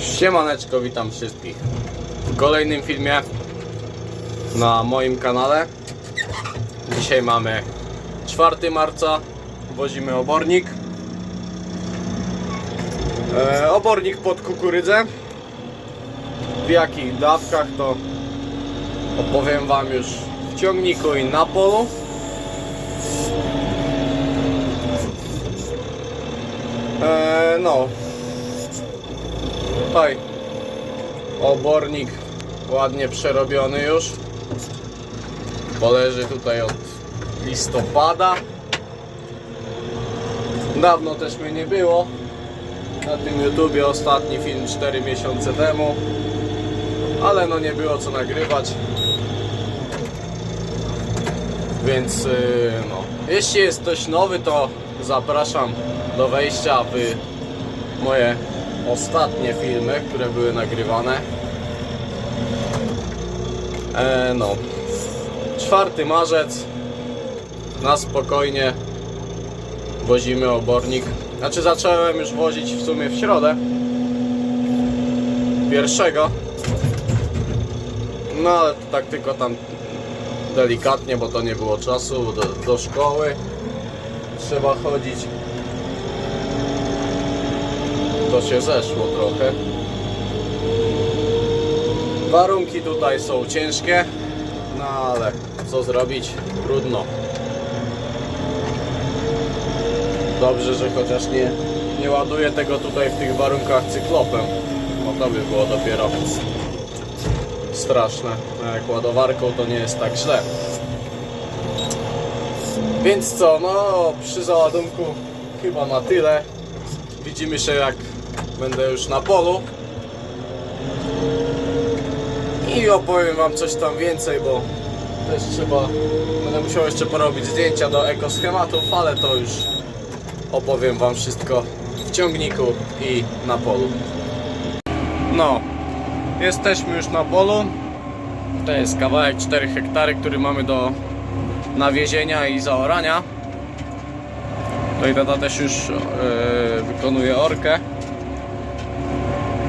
Siemaneczko, witam wszystkich w kolejnym filmie na moim kanale. Dzisiaj mamy 4 marca, wozimy obornik. E, obornik pod kukurydzę. W jakich dawkach to opowiem Wam już w ciągniku i na polu. E, no, Tutaj obornik ładnie przerobiony już. Poleży tutaj od listopada. Dawno też mnie nie było. Na tym YouTubie ostatni film 4 miesiące temu. Ale no nie było co nagrywać. Więc yy, no. Jeśli jest ktoś nowy, to zapraszam do wejścia w moje ostatnie filmy, które były nagrywane. E, no. 4 marzec. Na spokojnie wozimy obornik. Znaczy zacząłem już wozić w sumie w środę. Pierwszego. No ale tak tylko tam delikatnie, bo to nie było czasu do, do szkoły. Trzeba chodzić to się zeszło trochę. Warunki tutaj są ciężkie, no ale co zrobić? Trudno. Dobrze, że chociaż nie, nie ładuję tego tutaj w tych warunkach cyklopem, bo to by było dopiero straszne. A jak ładowarką to nie jest tak źle. Więc co, no przy załadunku chyba na tyle. Widzimy się jak będę już na polu. I opowiem wam coś tam więcej, bo też trzeba, będę musiał jeszcze porobić zdjęcia do ekoschematów, ale to już opowiem wam wszystko w ciągniku i na polu. No, jesteśmy już na polu. To jest kawałek 4 hektary, który mamy do nawiezienia i zaorania. Tutaj tata też już e, wykonuje orkę.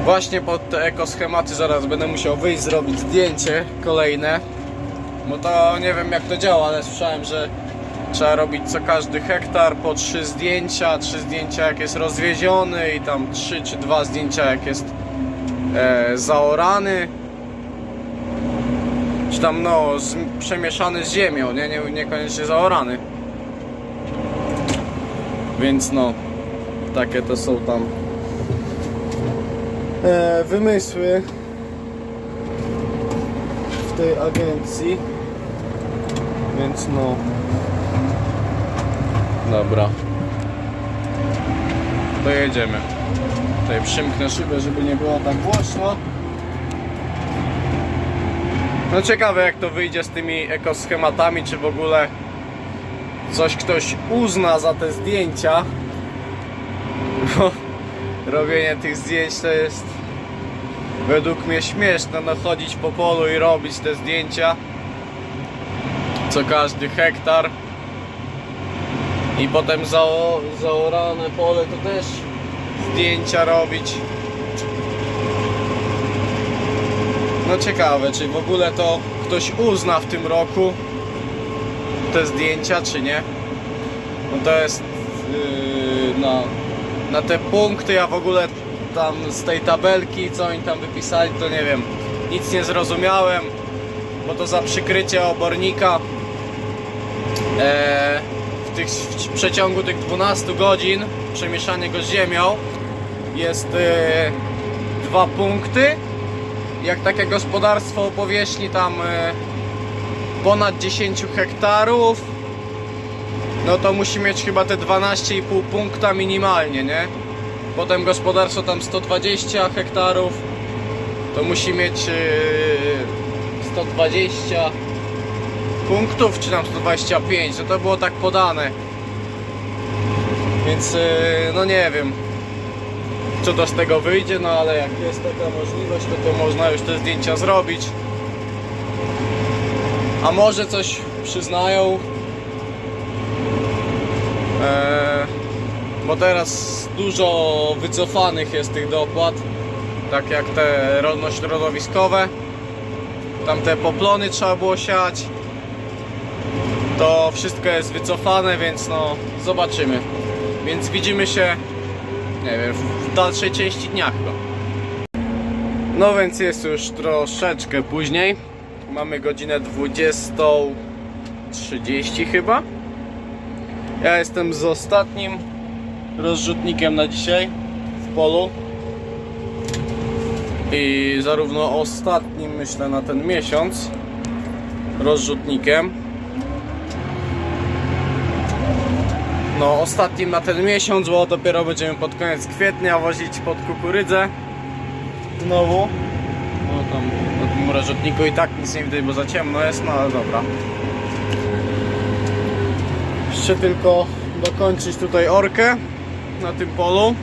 Właśnie pod te ekoschematy zaraz będę musiał wyjść, zrobić zdjęcie kolejne. Bo to nie wiem jak to działa, ale słyszałem, że trzeba robić co każdy hektar po trzy zdjęcia. Trzy zdjęcia jak jest rozwieziony i tam trzy czy dwa zdjęcia jak jest e, zaorany. Czy tam no z, przemieszany z ziemią, nie? nie? Niekoniecznie zaorany. Więc no, takie to są tam wymysły w tej agencji. Więc no. Dobra. To jedziemy. Tutaj przymknę szybę, żeby nie było tak głośno. No ciekawe jak to wyjdzie z tymi ekoschematami, czy w ogóle coś ktoś uzna za te zdjęcia. Bo robienie tych zdjęć to jest według mnie śmieszne, no chodzić po polu i robić te zdjęcia. Co każdy hektar. I potem zao, zaorane pole to też zdjęcia robić. No ciekawe czy w ogóle to ktoś uzna w tym roku te zdjęcia czy nie. No to jest yy, na, na te punkty ja w ogóle tam z tej tabelki co oni tam wypisali to nie wiem. Nic nie zrozumiałem bo to za przykrycie obornika. E, w, tych, w przeciągu tych 12 godzin przemieszanie go z ziemią jest e, dwa punkty. Jak takie gospodarstwo o powierzchni tam e, ponad 10 hektarów no to musi mieć chyba te 12,5 punkta minimalnie, nie? Potem gospodarstwo tam 120 hektarów to musi mieć yy, 120 punktów, czy tam 125, no to było tak podane. Więc yy, no nie wiem, co to z tego wyjdzie, no ale jak jest taka możliwość, to, to można już te zdjęcia zrobić. A może coś przyznają, bo teraz dużo wycofanych jest tych dopłat. tak jak te rolno-środowiskowe. Tam te poplony trzeba było siać. To wszystko jest wycofane, więc no zobaczymy. Więc widzimy się, nie wiem, w dalszej części dnia chyba. No więc jest już troszeczkę później. Mamy godzinę 20.30 chyba. Ja jestem z ostatnim rozrzutnikiem na dzisiaj w polu. I zarówno ostatnim, myślę, na ten miesiąc rozrzutnikiem. No, ostatnim na ten miesiąc, bo dopiero będziemy pod koniec kwietnia wozić pod kukurydzę. Znowu. No tam na tym rozrzutniku i tak nic nie widać, bo za ciemno jest, no ale dobra. Jeszcze tylko dokończyć tutaj orkę na tym polu.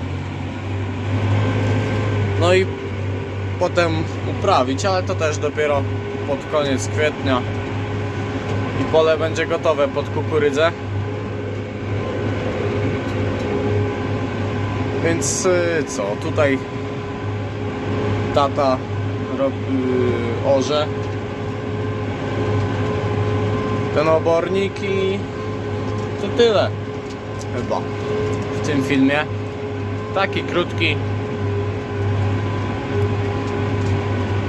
No i potem uprawić, ale to też dopiero pod koniec kwietnia. I pole będzie gotowe pod kukurydzę. Więc y, co, tutaj tata rob, y, orze ten obornik i to tyle chyba w tym filmie. Taki krótki.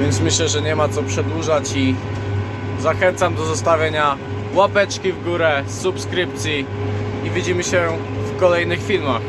Więc myślę, że nie ma co przedłużać i zachęcam do zostawienia łapeczki w górę, subskrypcji i widzimy się w kolejnych filmach.